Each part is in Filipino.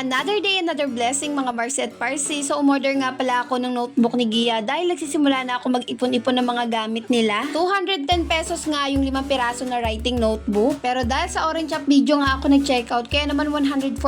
Another day, another blessing mga Marset Parsi. So umorder nga pala ako ng notebook ni Gia dahil nagsisimula na ako mag-ipon-ipon ng mga gamit nila. 210 pesos nga yung limang piraso na writing notebook. Pero dahil sa Orange App video nga ako nag-checkout, kaya naman 147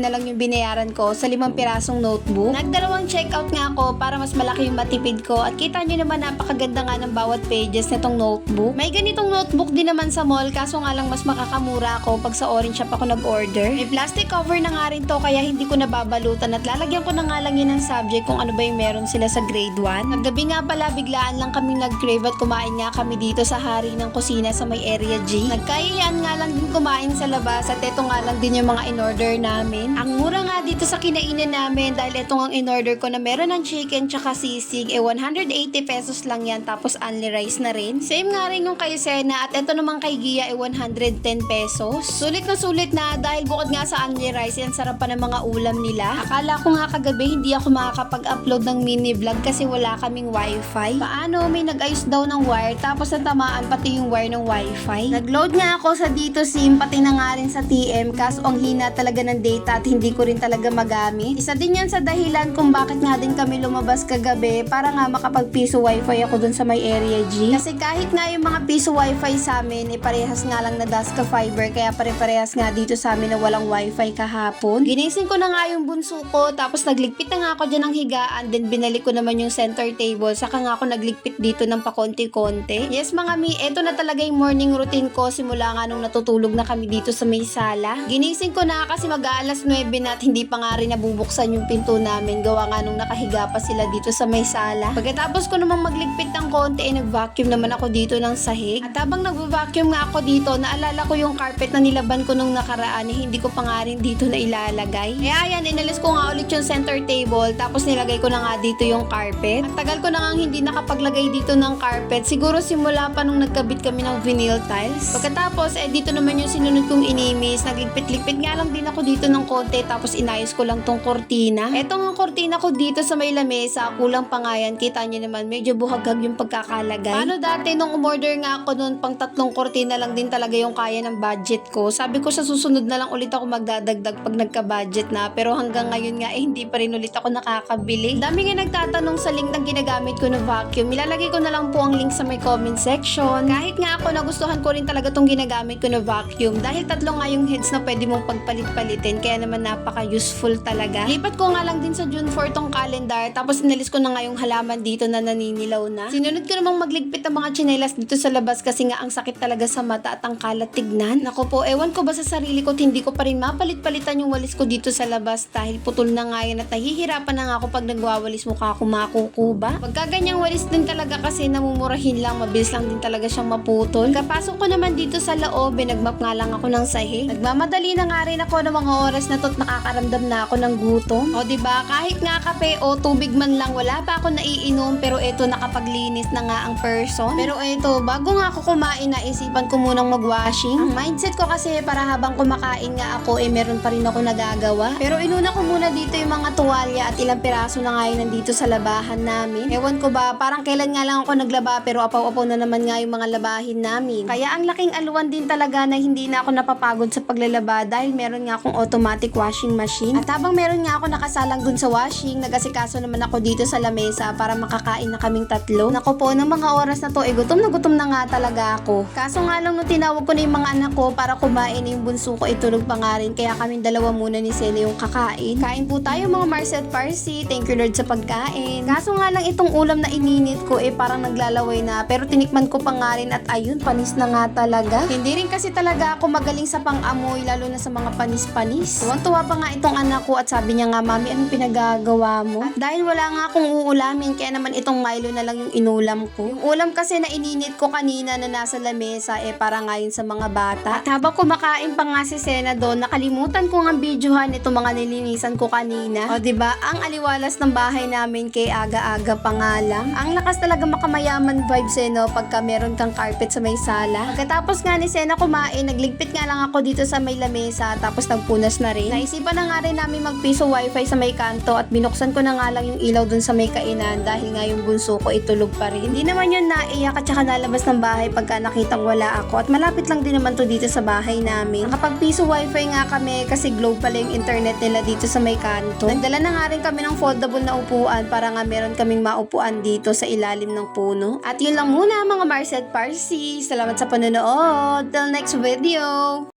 na lang yung binayaran ko sa limang pirasong notebook. Nagdalawang checkout nga ako para mas malaki yung matipid ko at kita nyo naman napakaganda nga ng bawat pages nitong notebook. May ganitong notebook din naman sa mall kaso nga lang mas makakamura ako pag sa Orange Shop ako nag-order. May plastic cover na nga rin to kaya hindi ko nababalutan at lalagyan ko na nga lang yun ng subject kung ano ba yung meron sila sa grade 1. Naggabi nga pala biglaan lang kami nag-crave at kumain nga kami dito sa hari ng kusina sa may area G. Nagkayayaan nga lang din kumain sa labas at ito nga lang din yung mga in-order namin. Ang mura nga dito sa kinainan namin dahil ito ang in-order ko na meron ng chicken tsaka sisig eh 180 pesos lang yan tapos only rice na rin. Same nga rin yung kay Sena at ito naman kay Gia eh 110 pesos. Sulit na sulit na dahil bukod nga sa only rice yan sarap pa ng mga ulam nila. Akala ko nga kagabi hindi ako makakapag-upload ng mini vlog kasi wala kaming wifi. Paano may nag-ayos daw ng wire tapos natamaan pati yung wire ng wifi. Nag-load nga ako sa dito sim pati na nga rin sa TM kaso ang hina talaga ng data at hindi ko rin talaga magamit. Isa din yan sa dahilan kung bakit nga din kami lumabas kagabi para nga makapag-piso wifi ako dun sa may area G. Kasi kahit nga yung mga piso wifi sa amin, eh parehas nga lang na Daska Fiber kaya pare-parehas nga dito sa amin na walang wifi kahapon. Ginising ko na nga yung bunso ko tapos nagligpit na nga ako dyan ng higaan then binalik ko naman yung center table saka nga ako nagligpit dito ng pakonti-konti. Yes mga mi, eto na talaga yung morning routine ko simula nga nung natutulog na kami dito sa may sala. Ginising ko na kasi mag-aalas 9 na at hindi pa nga rin nabubuksan yung pinto namin gawa nga nung nakahiga pa sila dito sa may sala. Pagkatapos ko namang magligpit ng konti, eh, nag-vacuum naman ako dito ng sahig. At habang nag-vacuum nga ako dito, naalala ko yung carpet na nilaban ko nung nakaraan, eh, hindi ko pa nga rin dito na ilalagay. Kaya yan, inalis ko nga ulit yung center table, tapos nilagay ko na nga dito yung carpet. Ang tagal ko na nga hindi nakapaglagay dito ng carpet, siguro simula pa nung nagkabit kami ng vinyl tiles. Pagkatapos, eh dito naman yung sinunod kong inimis, nagligpit-ligpit nga lang din ako dito ng konti, tapos inayos ko lang tong kortina. Etong kortina ko dito sa may lamesa, kulang pa nga yan, kita nyo naman, medyo buhaghag yung pagkakalagay. Paano dati nung umorder nga ako noon, pang tatlong kortina lang din talaga yung kaya ng budget ko. Sabi ko sa susunod na lang ulit ako magdadagdag pag nagka-budget na, pero hanggang ngayon nga eh, hindi pa rin ulit ako nakakabili. Dami nga nagtatanong sa link ng ginagamit ko na vacuum. Ilalagay ko na lang po ang link sa may comment section. Kahit nga ako nagustuhan ko rin talaga tong ginagamit ko na vacuum dahil tatlo nga yung heads na pwede mong pagpalit-palitin kaya naman napaka-useful talaga. Lipat ko nga lang din sa June 4 tong calendar tapos inalis ko na nga yung halaman dito na naninilaw na. Sinunod ko namang magligpit ng mga tsinelas dito sa labas kasi nga ang sakit talaga sa mata at ang kalat tignan. Nako po, ewan ko ba sa sarili ko hindi ko pa rin mapalit-palitan yung walis ko dito sa labas dahil putol na nga yan at nahihirapan na nga ako pag nagwawalis mukha ako makukuba. Pagka ganyang walis din talaga kasi namumurahin lang, mabilis lang din talaga siyang maputol. Kapasok ko naman dito sa loob, eh, nagmap nga lang ako ng sahig. Nagmamadali na nga rin ako ng mga oras na to at nakakaramdam na ako ng gutom. O ba kahit nga kape o tubig man lang, wala pa ako naiinom pero eto nakapaglinis na nga ang person. Pero eto, bago nga ako kumain, naisipan ko munang mag-washing. Ang mindset ko kasi para habang kumakain nga ako, eh meron pa rin ako nagagawa. Pero inuna ko muna dito yung mga tuwalya at ilang piraso na nga yun nandito sa labahan namin. Ewan ko ba, parang kailan nga lang ako naglaba pero apaw-apaw na naman nga yung mga labahin namin. Kaya ang laking aluwan din talaga na hindi na ako napapagod sa paglalaba dahil meron nga akong automatic washing machine. At habang meron nga ako nakasalang dun sa washing, nagasikaso naman ako dito sa lamesa para makakain na kaming tatlo. Nako po, ng mga oras na to, eh gutom na gutom na nga talaga ako. Kaso nga lang nung tinawag ko na yung mga anak ko para kumain yung bunso ko, itulog pa nga rin. Kaya kaming dalawa muna ni Sene yung kakain. Kain po tayo mga Marcel Parsi. Thank you Lord sa pagkain. Kaso nga lang itong ulam na ininit ko eh parang naglalaway na. Pero tinikman ko pa nga rin at ayun, panis na nga talaga. Hindi rin kasi talaga ako magaling sa pang-amoy lalo na sa mga panis-panis. Tuwang-tuwa pa nga itong anak ko at sabi niya nga, Mami, anong pinagagawa mo? At dahil wala nga akong uulamin, kaya naman itong Milo na lang yung inulam ko. Yung ulam kasi na ininit ko kanina na nasa lamesa eh para ngayon sa mga bata. At habang kumakain pa nga si Sena doon, nakalimutan ko nga videohan itong mga nilinisan ko kanina. O ba Ang aliwalas ng bahay namin kay aga-aga pa nga lang. Ang lakas talaga makamayaman vibes eh no pagka meron kang carpet sa may sala. Pagkatapos nga ni Sena kumain, nagligpit nga lang ako dito sa may lamesa tapos nagpunas na rin. Naisipan na nga rin namin magpiso wifi sa may kanto at binuksan ko na nga lang yung ilaw dun sa may kainan dahil nga yung bunso ko itulog pa rin. Hindi naman yun naiyak at saka nalabas ng bahay pagka nakitang wala ako at malapit lang din naman to dito sa bahay namin. Nakapag piso wifi nga kami kasi globe pala yung internet nila dito sa may kanto. Nagdala na nga rin kami ng foldable na upuan para nga meron kaming maupuan dito sa ilalim ng puno. At yun lang muna mga Marcet Parsi. Salamat sa panonood. Till next video!